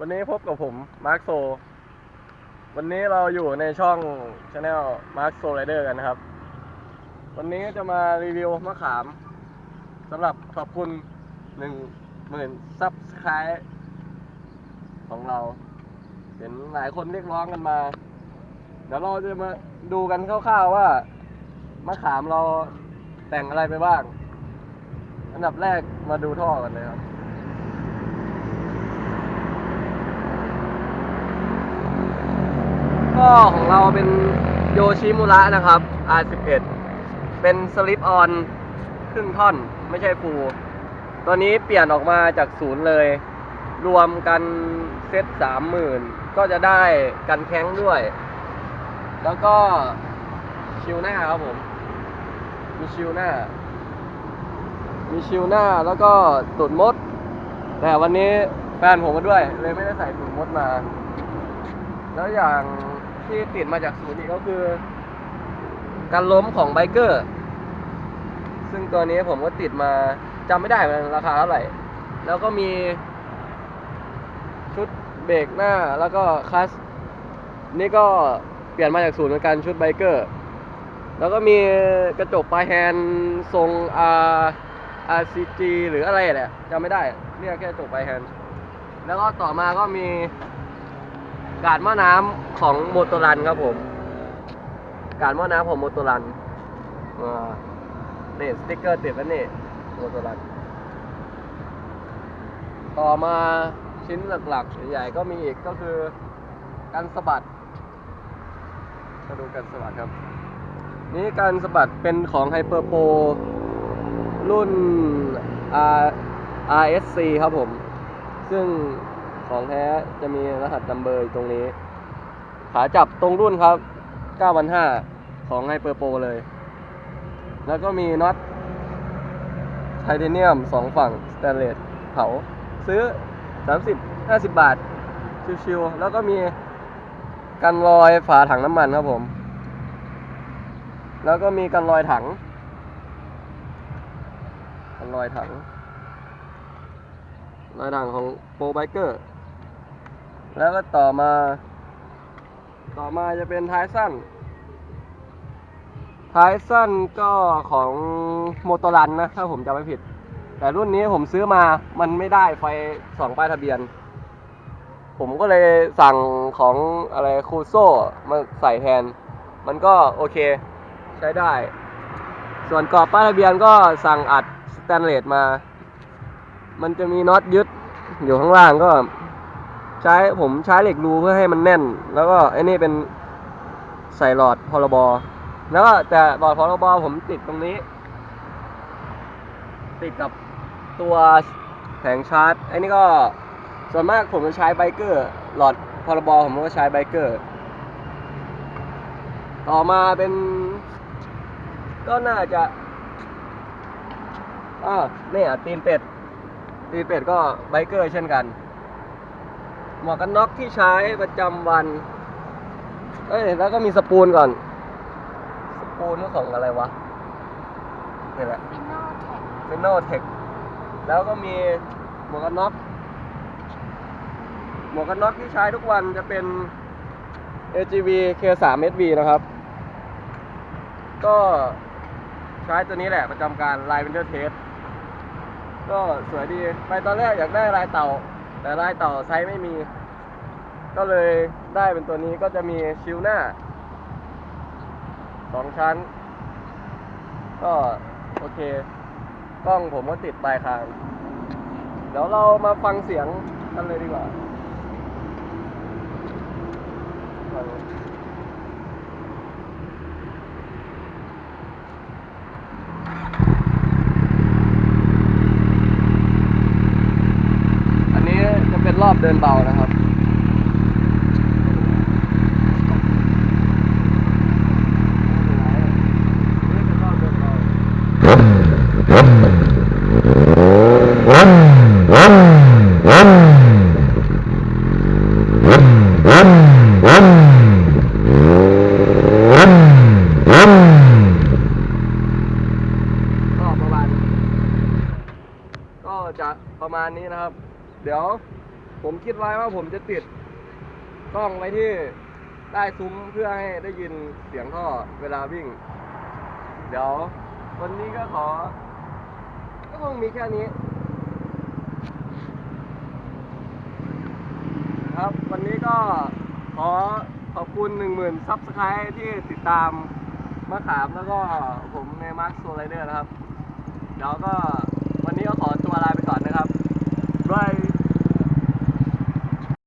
วันนี้พบกับผมมาร์คโซ วันนี้เราอยู่ในช่องช anel มาร์คโซไรเดอร์กันนะครับ วันนี้จะมารีวิวมะขามสำหรับขอบคุณหนึ่งหมื่นซับสไครต์ของเรา เห็นหลายคนเรียกร้องกันมา เดี๋ยวเราจะมาดูกันคร่าวๆว่ามะขามเราแต่งอะไรไปบ้าง อันดับแรกมาดูท่อกันเลยครับ ก็ของเราเป็นโยชิมุระนะครับ R11 เป็นสลิปออนครึ่งท่อนไม่ใช่ฟูตัวนี้เปลี่ยนออกมาจากศูนย์เลย รวมกันเซ็ตสามหมื่นก็จะได้กันแข้งด้วย แล้วก็ชิวหน้าครับผม มีชิวหน้า มีชิวหน้าแล้วก็ตุดมด แต่วันนี้แฟนผมมาด้วย เลยไม่ได้ใส่ตุดมดมา แล้วอย่าง ที่ติดมาจากศูนย์อีกก็คือการล้มของไบเกอร์ ซึ่งตัวนี้ผมก็ติดมาจำไม่ได้มันราคาเท่าไหร่ แล้วก็มีชุดเบรกหน้าแล้วก็คลัสนี่ก็เปลี่ยนมาจากศูนย์เหมือนกันชุดไบเกอร์ แล้วก็มีกระจกปลายแฮนด์ทรง R RCG หรืออะไรแหละจำไม่ได้เรียกแค่กระจกปลายแฮนด์แล้วก็ต่อมาก็มี กาดหม้อน้ำของโมโตรันครับผม กาดหม้อน้ำของโมโตรันอ่านี่สติ๊กเกอร์ติดแล้วนี่โมโตรัน ต่อมาชิ้นหลักๆ ใหญ่ๆก็มีอีกก็คือการสะบัดมาดูการสะบัดครับ นี่การสะบัดเป็นของไฮเปอร์โปรุ่น R RSC ครับผม ซึ่ง ของแท้จะมีรหัสนัมเบอร์อตรงนี้ ขาจับตรงรุ่นครับ9,500ของไฮเปอร์โปเลย แล้วก็มีน็อตไทเทเนียมสองฝั่งสแตนเลสเผา ซื้อ 30 50 บาท ชิวๆ แล้วก็มีกันรอยฝาถังน้ำมันครับผม แล้วก็มีกันรอยถัง กันรอยถังรอยถังของโปรไบเกอร์ แล้วก็ต่อมา ต่อมาจะเป็นท้ายสั้น ท้ายสั้นก็ของโมโตรันนะ ถ้าผมจำไม่ผิด แต่รุ่นนี้ผมซื้อมามันไม่ได้ไฟสองป้ายทะเบียน ผมก็เลยสั่งของอะไรคูโซ่มาใส่แทน มันก็โอเคใช้ได้ ส่วนกรอบป้ายทะเบียนก็สั่งอัดสแตนเลสมา มันจะมีน็อตยึดอยู่ข้างล่างก็ ใช้ผมใช้เหล็กรูเพื่อให้มันแน่น แล้วก็ไอ้นี่เป็นใส่หลอดพรบแล้วก็แต่หลอดพรบผมติดตรงนี้ ติดกับตัวแผงชาร์จไอ้นี่ก็ส่วนมากผมจะใช้ไบเกอร์ หลอดพรบผมก็ใช้ไบเกอร์ ต่อมาเป็น ก็น่าจะอ่าเนี่ยตีนเป็ดตีนเป็ดก็ไบเกอร์เช่นกัน หมวกกันน็อกที่ใช้ประจำวัน เอ้ยแล้วก็มีสปูนก่อน สปูนก็ของอะไรวะนี่แหละฟิโนแท็กเป็นโนเทคแล้วก็มีหมวกกันน็อกหมวกกันน็อกที่ใช้ทุกวันจะเป็น AGV K3 SV นะครับ ก็ใช้ตัวนี้แหละประจำการลาย Winter Test ก็สวยดี ไปตอนแรกอยากได้ลายเต่า แต่ลายต่อไซส์ไม่มี ก็เลยได้เป็นตัวนี้ก็จะมีชิลหน้าสองชั้น ก็โอเค กล้องผมก็ติดปลายคาง เดี๋ยวเรามาฟังเสียงกันเลยดีกว่าฟังอันนี้จะ เดินเบานะครับก็ประมาณก็จะประมาณนี้นะครับ เดี๋ยว ผมคิดไว้ว่าผมจะติดกล้องไว้ที่ใต้ซุ้มเพื่อให้ได้ยินเสียงท่อเวลาวิ่ง เดี๋ยววันนี้ก็ขอ ก็คงมีแค่นี้ ครับวันนี้ก็ขอขอบคุณ 1 0,000ซับสไครต์ที่ติดตามมะขามแล้วก็ผมในมาร์คโซไลเดอร์นะครับ เดี๋ยวก็วันนี้ก็ขอตัวลาไปก่อน